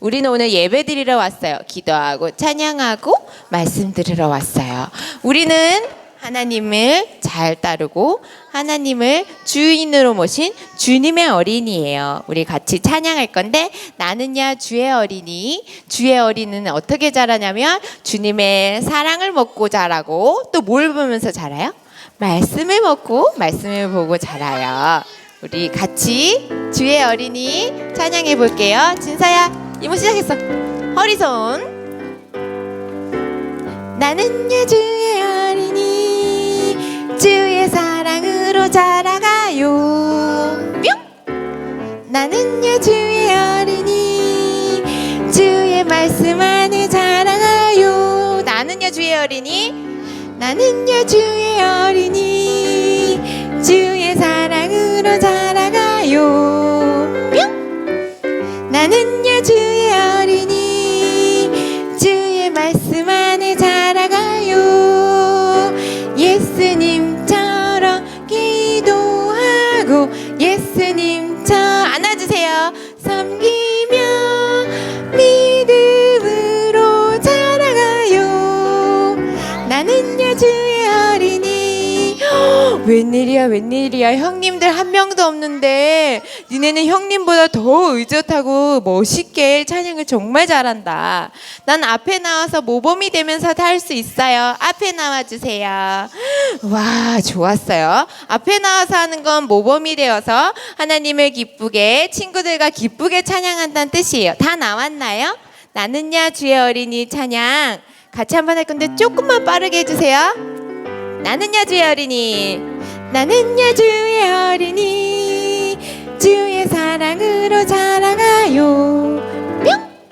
우리는 오늘 예배 드리러 왔어요. 기도하고 찬양하고 말씀 들으러 왔어요. 우리는 하나님을 잘 따르고 하나님을 주인으로 모신 주님의 어린이에요. 우리 같이 찬양할 건데 나는야 주의 어린이. 주의 어린이는 어떻게 자라냐면 주님의 사랑을 먹고 자라고 또 뭘 보면서 자라요? 말씀을 먹고 말씀을 보고 자라요. 우리 같이 주의 어린이 찬양해 볼게요. 진사야, 이모 시작했어. 허리손. 나는야 주의 어린이 주의 사랑으로 자라가요. 뿅. 나는야 주의 어린이 주의 말씀 안에 자라가요. 나는야 주의 어린이 나는야 주의 어린이 주의 사랑으로 자라가요. 예수님처럼 안아주세요. 섬기 웬일이야 웬일이야. 형님들 한 명도 없는데 니네는 형님보다 더 의젓하고 멋있게 찬양을 정말 잘한다. 난 앞에 나와서 모범이 되면서 다 할 수 있어요. 앞에 나와주세요. 와 좋았어요. 앞에 나와서 하는 건 모범이 되어서 하나님을 기쁘게 친구들과 기쁘게 찬양한다는 뜻이에요. 다 나왔나요? 나는야 주의 어린이 찬양. 같이 한번 할 건데 조금만 빠르게 해주세요. 나는 야 주의 어린이, 나는 야 주의 어린이, 주의 사랑으로 자라가요. 뿅!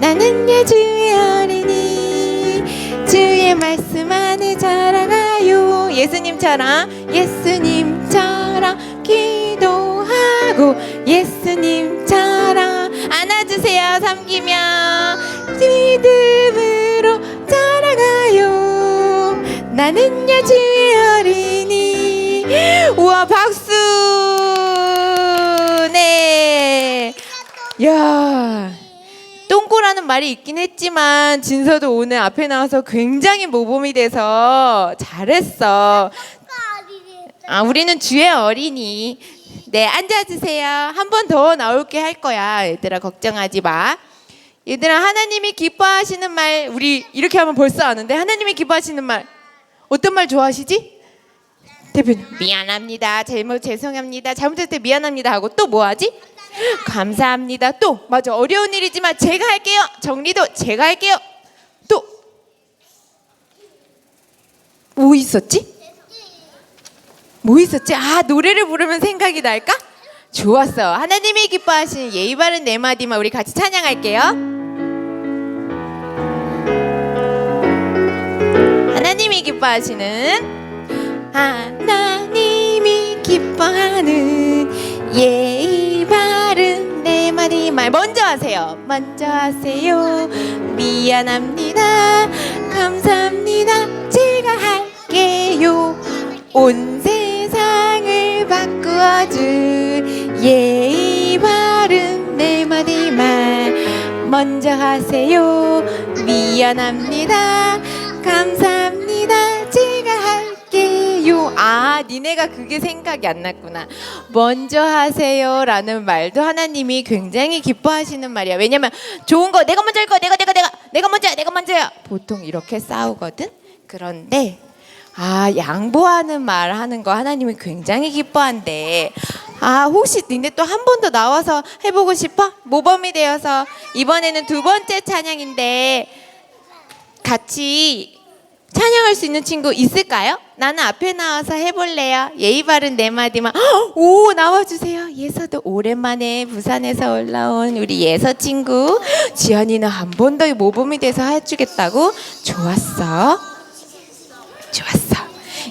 나는 야 주의 어린이, 주의 말씀 안에 자라가요. 예수님처럼, 예수님처럼 기도하고, 예수님처럼 안아주세요. 섬기며 믿음으 나는야 주의 어린이. 우와 박수. 네. 야. 똥꼬라는 말이 있긴 했지만 진서도 오늘 앞에 나와서 굉장히 모범이 돼서 잘했어. 아, 우리는 주의 어린이. 네, 앉아주세요. 한 번 더 나올게 할 거야. 얘들아, 걱정하지 마. 얘들아, 하나님이 기뻐하시는 말, 우리 이렇게 하면 벌써 아는데, 하나님이 기뻐하시는 말, 어떤 말 좋아하시지? 대표님, 미안합니다. 잘못 죄송합니다. 잘못했을 때 미안합니다. 하고 또 뭐 하지? 감사합니다. 또, 맞아. 어려운 일이지만 제가 할게요. 정리도 제가 할게요. 또, 뭐 있었지? 뭐 있었지? 아 노래를 부르면 생각이 날까? 좋았어. 하나님이 기뻐하시는 예의 바른 네 마디만 우리 같이 찬양할게요. 하나님이 기뻐하시는 하나님이 기뻐하는 예의 바른 네 마디만 먼저 하세요. 먼저 하세요. 미안합니다. 감사합니다. 제가 할게요. 온 세상을 바꾸어줄 예의 바른 네 마디 말 먼저 하세요 미안합니다 감사합니다 아 니네가 그게 생각이 안 났구나. 먼저 하세요 라는 말도 하나님이 굉장히 기뻐하시는 말이야. 왜냐면 좋은 거 내가 먼저 할 거야 내가 내가 내가 내가 먼저야 내가 먼저야. 보통 이렇게 싸우거든? 그런데 아, 양보하는 말 하는 거 하나님이 굉장히 기뻐한대. 아, 혹시 니네 또 한 번 더 나와서 해보고 싶어? 모범이 되어서. 이번에는 두 번째 찬양인데 같이 찬양할 수 있는 친구 있을까요? 나는 앞에 나와서 해볼래요. 예의 바른 네 마디만. 헉, 오, 나와주세요. 예서도 오랜만에 부산에서 올라온 우리 예서 친구. 지연이는 한 번 더 모범이 돼서 해주겠다고? 좋았어. 좋았어.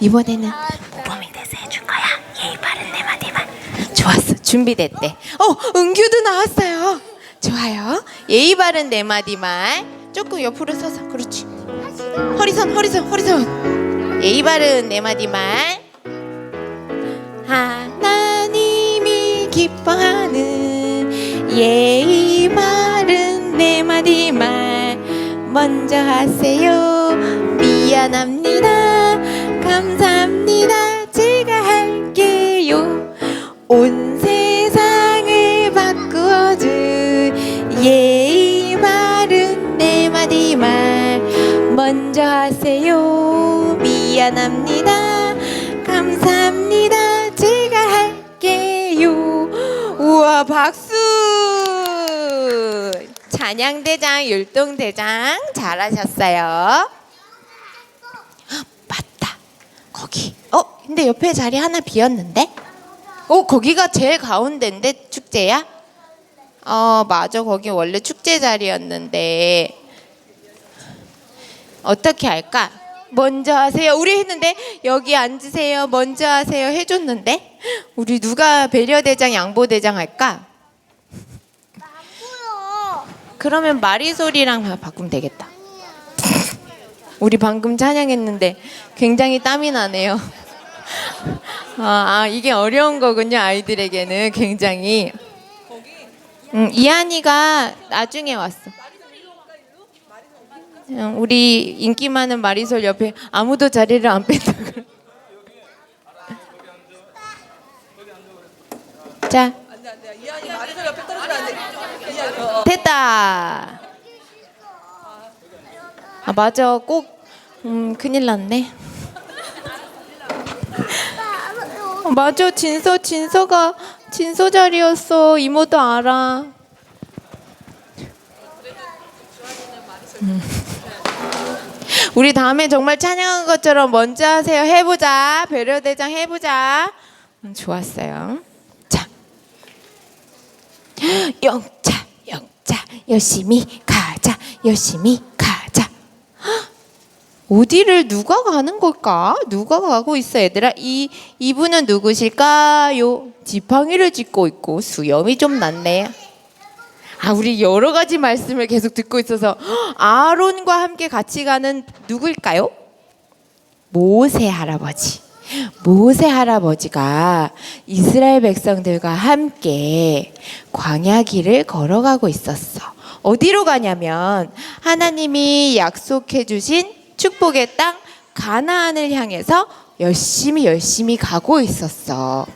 이번에는 모범이 돼서 해줄 거야. 예의 바른 네 마디만. 좋았어. 준비됐대. 어, 은규도 나왔어요. 좋아요. 예의 바른 네 마디 말. 조금 옆으로 서서 그렇지. 허리선, 허리선, 허리선. 예의 바른 네 마디 말. 하나님이 기뻐하는 예의 바른 마디 말. 먼저 하세요. 미안합니다. 감사합니다. 제가 할게요. 온 찬양대장 율동대장 잘하셨어요 헉, 맞다 거기 어 근데 옆에 자리 하나 비었는데 어 거기가 제일 가운데인데 축제야 어 맞아 거기 원래 축제 자리였는데 어떻게 할까? 먼저 하세요. 우리 했는데 여기 앉으세요. 먼저 하세요. 해줬는데 우리 누가 배려대장, 양보대장 할까? 그러면 마리솔이랑 바꾸면 되겠다. 우리 방금 찬양했는데 굉장히 땀이 나네요. 아, 아, 이게 어려운 거군요. 아이들에게는 굉장히. 음, 이한이가 나중에 왔어. 응, 우리 인기 많은 마리솔 옆에 아무도 자리를 안 뺐다. 그래. 자, 됐다. 아 맞아, 꼭 음, 큰일 났네. 어, 맞아, 진서 진서가 진서 자리였어. 이모도 알아. 우리 다음에 정말 찬양한 것처럼 먼저 하세요. 해보자. 배려대장 해보자. 음, 좋았어요. 자, 영차, 열심히 가자. 열심히 가자. 헉, 어디를 누가 가는 걸까? 누가 가고 있어, 얘들아? 이 이분은 누구실까요? 지팡이를 짚고 있고 수염이 좀 났네. 아, 우리 여러 가지 말씀을 계속 듣고 있어서 헉, 아론과 함께 같이 가는 누구일까요? 모세 할아버지. 모세 할아버지가 이스라엘 백성들과 함께 광야 길을 걸어가고 있었어. 어디로 가냐면 하나님이 약속해 주신 축복의 땅 가나안을 향해서 열심히 열심히 가고 있었어.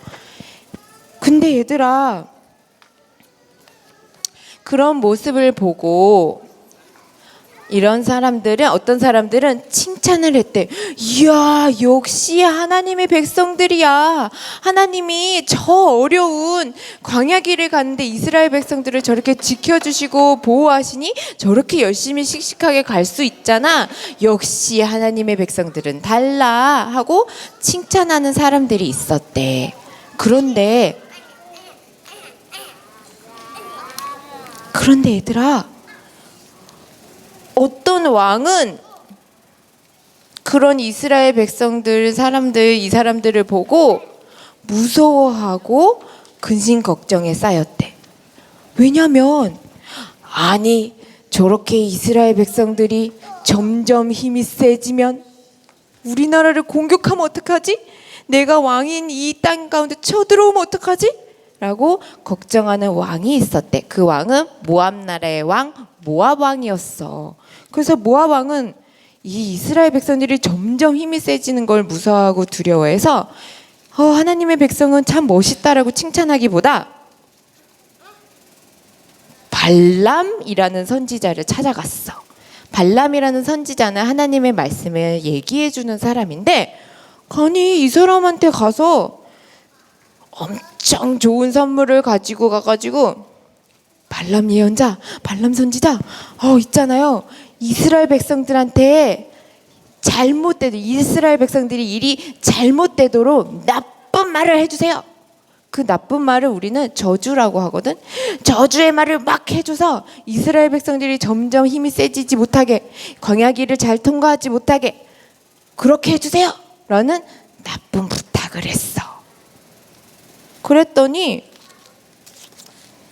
근데 얘들아 그런 모습을 보고 이런 사람들은 어떤 사람들은 칭찬을 했대. 이야, 역시 하나님의 백성들이야. 하나님이 저 어려운 광야 길을 가는데 이스라엘 백성들을 저렇게 지켜 주시고 보호하시니 저렇게 열심히 씩씩하게 갈 수 있잖아. 역시 하나님의 백성들은 달라 하고 칭찬하는 사람들이 있었대. 그런데 그런데 얘들아 어떤 왕은 그런 이스라엘 백성들 사람들 이 사람들을 보고 무서워하고 근심 걱정에 쌓였대. 왜냐면 아니 저렇게 이스라엘 백성들이 점점 힘이 세지면 우리나라를 공격하면 어떡하지? 내가 왕인 이 땅 가운데 쳐들어오면 어떡하지? 라고 걱정하는 왕이 있었대. 그 왕은 모압 나라의 왕 모압 왕이었어. 그래서 모압 왕은 이 이스라엘 백성들이 점점 힘이 세지는 걸 무서워하고 두려워해서 어, 하나님의 백성은 참 멋있다라고 칭찬하기보다 발람이라는 선지자를 찾아갔어. 발람이라는 선지자는 하나님의 말씀을 얘기해 주는 사람인데 아니 이 사람한테 가서 엄청 좋은 선물을 가지고 가가지고 발람 예언자, 발람 선지자, 어 있잖아요. 이스라엘 백성들한테 잘못되도 이스라엘 백성들이 일이 잘못되도록 나쁜 말을 해주세요. 그 나쁜 말을 우리는 저주라고 하거든. 저주의 말을 막 해줘서 이스라엘 백성들이 점점 힘이 세지지 못하게 광야길을 잘 통과하지 못하게 그렇게 해주세요. 라는 나쁜 부탁을 했어. 그랬더니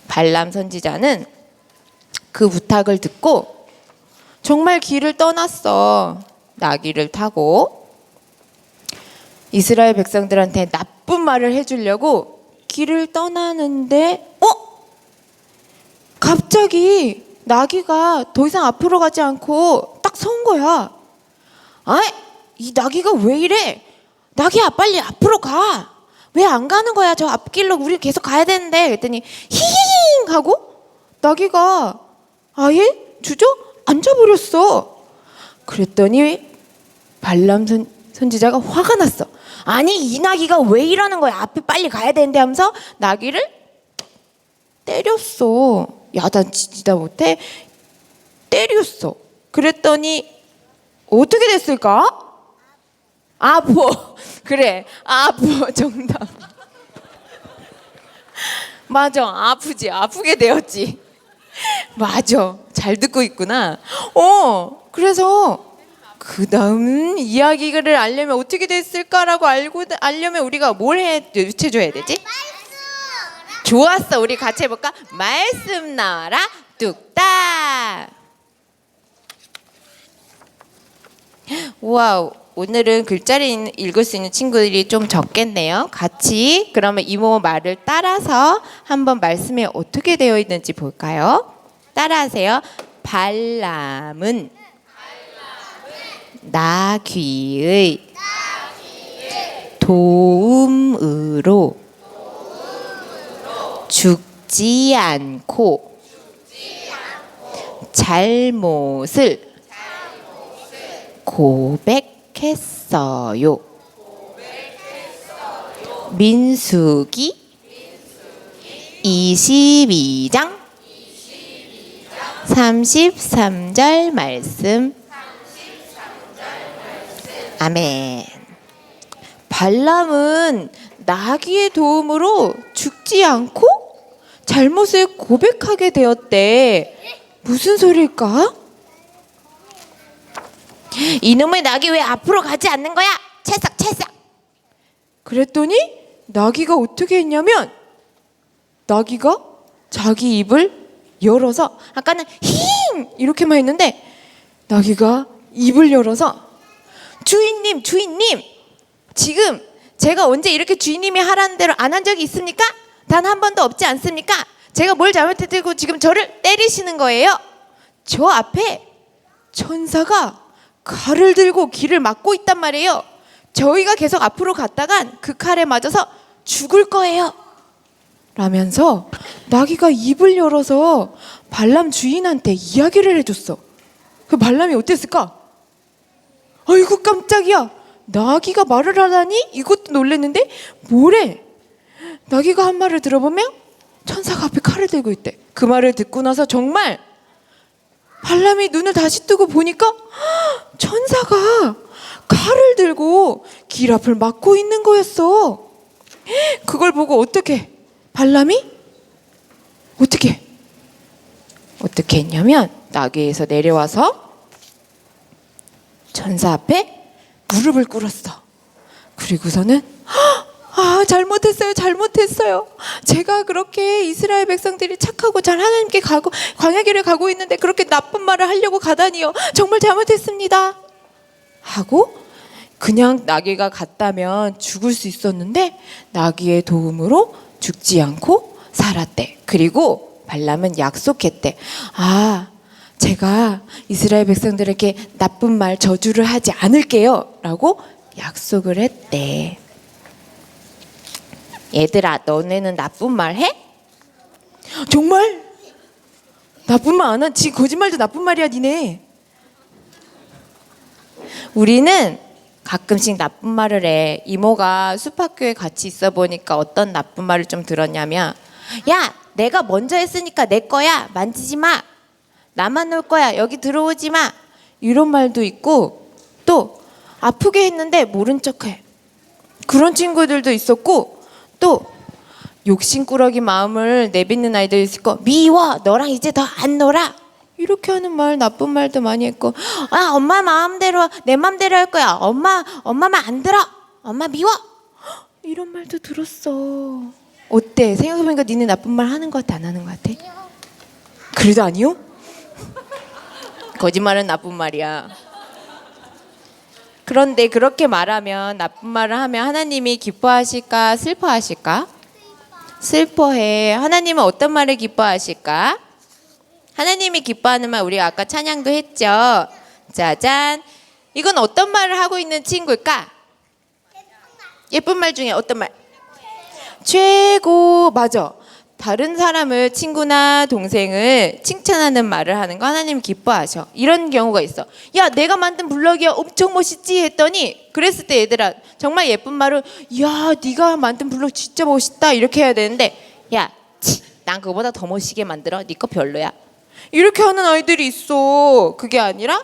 발람 선지자는 그 부탁을 듣고 정말 길을 떠났어. 나귀를 타고 이스라엘 백성들한테 나쁜 말을 해주려고 길을 떠나는데 어? 갑자기 나귀가 더 이상 앞으로 가지 않고 딱 선 거야. 아이, 이 나귀가 왜 이래? 나귀야, 빨리 앞으로 가. 왜 안 가는 거야? 저 앞길로 우리 계속 가야 되는데. 그랬더니 히히히 하고 나귀가 아예 주저 앉아버렸어. 그랬더니 발람 선, 선지자가 화가 났어. 아니 이 나귀가 왜 이러는 거야? 앞에 빨리 가야 되는데 하면서 나귀를 때렸어. 야단치지다 못해 때렸어. 그랬더니 어떻게 됐을까? 아포 그래 아포 정답. 맞아 아프지 아프게 되었지. 맞아 잘 듣고 있구나. 어 그래서 그 다음 이야기를 알려면 어떻게 됐을까라고 알고 알려면 우리가 뭘 해 유치줘야 되지? 좋았어 우리 같이 해볼까? 말씀 나와라 뚝딱. 와우 오늘은 글자를 읽- 읽을 수 있는 친구들이 좀 적겠네요. 같이 그러면 이모 말을 따라서 한번 말씀에 어떻게 되어 있는지 볼까요? 따라하세요. 발람은 나귀의 도움으로 죽지 않고 잘못을 고백 했어요. 민수기 22장 33절 말씀 아멘. 발람은 나귀의 도움으로 죽지 않고 잘못을 고백하게 되었대. 무슨 소리일까? 이놈의 낙이 왜 앞으로 가지 않는 거야? 채싹 채싹. 그랬더니 나귀가 어떻게 했냐면 나귀가 자기 입을 열어서 아까는 힝 이렇게만 했는데 나귀가 입을 열어서 주인님 주인님 지금 제가 언제 이렇게 주인님이 하라는 대로 안 한 적이 있습니까? 단 한 번도 없지 않습니까? 제가 뭘 잘못했고 지금 저를 때리시는 거예요? 저 앞에 천사가 칼을 들고 길을 막고 있단 말이에요. 저희가 계속 앞으로 갔다간 그 칼에 맞아서 죽을 거예요. 라면서 나귀가 입을 열어서 발람 주인한테 이야기를 해줬어. 그 발람이 어땠을까? 아이고 깜짝이야. 나귀가 말을 하다니 이것도 놀랬는데 뭐래? 나귀가 한 말을 들어보면 천사가 앞에 칼을 들고 있대. 그 말을 듣고 나서 정말 발람이 눈을 다시 뜨고 보니까 헉, 천사가 칼을 들고 길 앞을 막고 있는 거였어. 그걸 보고 어떻게 발람이 어떻게 어떻게 했냐면 나귀에서 내려와서 천사 앞에 무릎을 꿇었어. 그리고서는 "헉, 아 잘못했어요 잘못했어요. 제가 그렇게 이스라엘 백성들이 착하고 잘 하나님께 가고 광야길을 가고 있는데 그렇게 나쁜 말을 하려고 가다니요. 정말 잘못했습니다. 하고 그냥 나귀가 갔다면 죽을 수 있었는데 나귀의 도움으로 죽지 않고 살았대. 그리고 발람은 약속했대. 아 제가 이스라엘 백성들에게 나쁜 말 저주를 하지 않을게요. 라고 약속을 했대 얘들아 너네는 나쁜 말 해? 정말? 나쁜 말안 한? 지금 거짓말도 나쁜 말이야 니네 우리는 가끔씩 나쁜 말을 해 이모가 숲학교에 같이 있어 보니까 어떤 나쁜 말을 좀 들었냐면 야 내가 먼저 했으니까 내 거야 만지지 마 나만 놀 거야 여기 들어오지 마 이런 말도 있고 또 아프게 했는데 모른 척 해 그런 친구들도 있었고 또 욕심꾸러기 마음을 내뱉는 아이들 있을 거 미워 너랑 이제 더 안 놀아. 이렇게 하는 말 나쁜 말도 많이 했고 아 엄마 마음대로 내 마음대로 할 거야. 엄마 엄마 말 안 들어. 엄마 미워. 이런 말도 들었어. 어때? 생각해보니까 니네 나쁜 말 하는 것 같아? 안 하는 것 같아? 그래도 아니요? 거짓말은 나쁜 말이야 그런데 그렇게 말하면 나쁜 말을 하면 하나님이 기뻐하실까 슬퍼하실까? 슬퍼해. 하나님은 어떤 말을 기뻐하실까? 하나님이 기뻐하는 말 우리 아까 찬양도 했죠. 짜잔. 이건 어떤 말을 하고 있는 친구일까? 예쁜 말 중에 어떤 말? 최고 맞아. 다른 사람을 친구나 동생을 칭찬하는 말을 하는 거 하나님 기뻐하셔. 이런 경우가 있어. 야, 내가 만든 블럭이야 엄청 멋있지 했더니 그랬을 때 얘들아 정말 예쁜 말은 야, 네가 만든 블럭 진짜 멋있다 이렇게 해야 되는데 야, 치, 난 그거보다 더 멋있게 만들어. 네 거 별로야. 이렇게 하는 아이들이 있어. 그게 아니라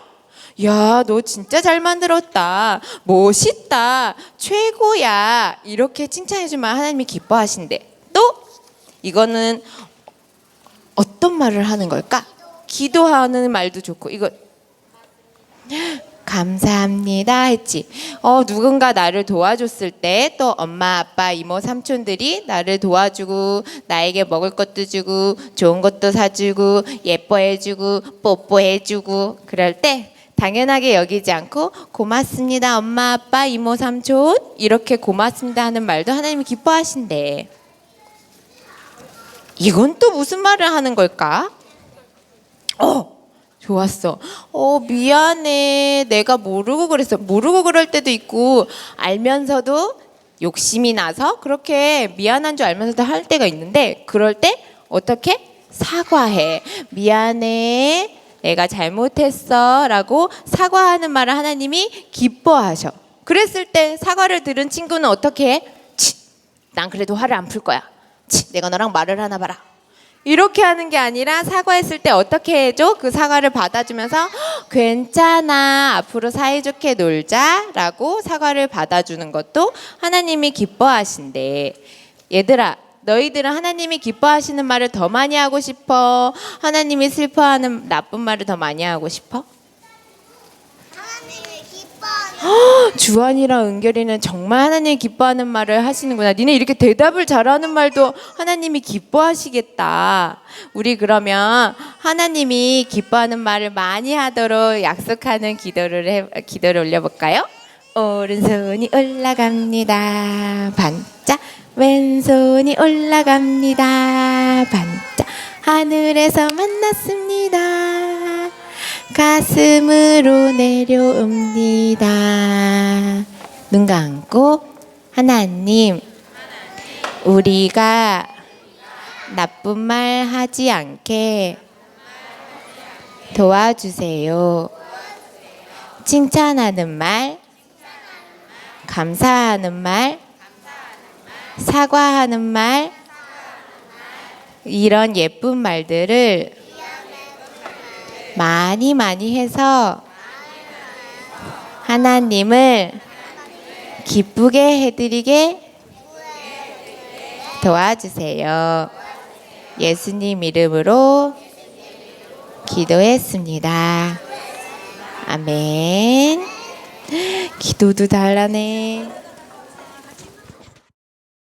야, 너 진짜 잘 만들었다. 멋있다. 최고야. 이렇게 칭찬해주면 하나님이 기뻐하신대. 또 이거는 어떤 말을 하는 걸까? 기도하는 말도 좋고 이거 감사합니다 했지. 어 누군가 나를 도와줬을 때 또 엄마 아빠 이모 삼촌들이 나를 도와주고 나에게 먹을 것도 주고 좋은 것도 사주고 예뻐해주고 뽀뽀해주고 그럴 때 당연하게 여기지 않고 고맙습니다 엄마 아빠 이모 삼촌 이렇게 고맙습니다 하는 말도 하나님이 기뻐하신대. 이건 또 무슨 말을 하는 걸까? 어, 좋았어. 어, 미안해. 내가 모르고 그랬어. 모르고 그럴 때도 있고, 알면서도 욕심이 나서 그렇게 미안한 줄 알면서도 할 때가 있는데, 그럴 때 어떻게? 사과해. 미안해. 내가 잘못했어. 라고 사과하는 말을 하나님이 기뻐하셔. 그랬을 때 사과를 들은 친구는 어떻게 해? 치, 난 그래도 화를 안 풀 거야. 치, 내가 너랑 말을 하나 봐라. 이렇게 하는 게 아니라 사과했을 때 어떻게 해줘? 그 사과를 받아주면서 "헉, 괜찮아 앞으로 사이좋게 놀자라고 사과를 받아주는 것도 하나님이 기뻐하신대. 얘들아 너희들은 하나님이 기뻐하시는 말을 더 많이 하고 싶어? 하나님이 슬퍼하는 나쁜 말을 더 많이 하고 싶어? 기뻐하는 주한이랑 은결이는 정말 하나님 기뻐하는 말을 하시는구나. 니네 이렇게 대답을 잘하는 말도 하나님이 기뻐하시겠다. 우리 그러면 하나님이 기뻐하는 말을 많이 하도록 약속하는 기도를 해, 기도를 올려볼까요? 오른손이 올라갑니다. 반짝. 왼손이 올라갑니다. 반짝. 하늘에서 만났습니다. 가슴으로 내려옵니다. 눈 감고 하나님, 우리가 나쁜 말 하지 않게 도와주세요. 칭찬하는 말, 감사하는 말, 사과하는 말, 이런 예쁜 말들을 많이 많이 해서 하나님을 기쁘게 해드리게 도와주세요. 예수님 이름으로 기도했습니다. 아멘. 기도도 잘하네.